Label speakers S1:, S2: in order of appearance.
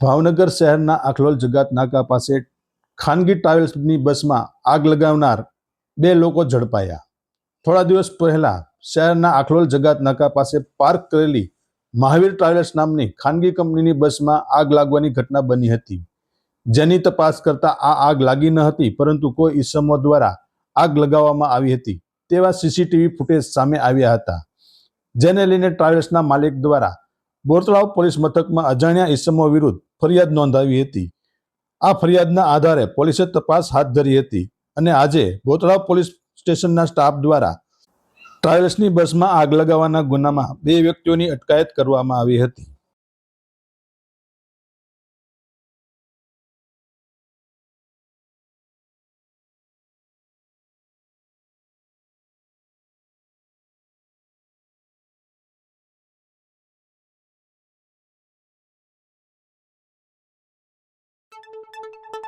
S1: ભાવનગર શહેરના આખલોલ જગાત નાકા પાસે ખાનગી ટ્રાવેલ્સની બસમાં આગ લગાવનાર બે લોકો ઝડપાયા. થોડા દિવસ પહેલા શહેરના આખલોલ જગાત નાકા પાસે પાર્ક કરેલી મહાવીર ટ્રાવેલ્સ નામની ખાનગી કંપનીની બસમાં આગ લાગવાની ઘટના બની હતી. જેની તપાસ કરતા આ આગ લાગી ન હતી, પરંતુ કોઈ ઈસમો દ્વારા આગ લગાવવામાં આવી હતી તેવા સીસીટીવી ફૂટેજ સામે આવ્યા હતા. જેને લઈને ટ્રાવેલ્સના માલિક દ્વારા બોરતળાવ પોલીસ મથકમાં અજાણ્યા ઇસમો વિરુદ્ધ ફરિયાદ નોંધાવી હતી. આ ફરિયાદના આધારે પોલીસે તપાસ હાથ ધરી હતી અને આજે બોતળાવ પોલીસ સ્ટેશનના સ્ટાફ દ્વારા ટ્રાવેલ્સની બસમાં આગ લગાવવાના ગુનામાં બે વ્યક્તિઓની અટકાયત કરવામાં આવી હતી. Thank you.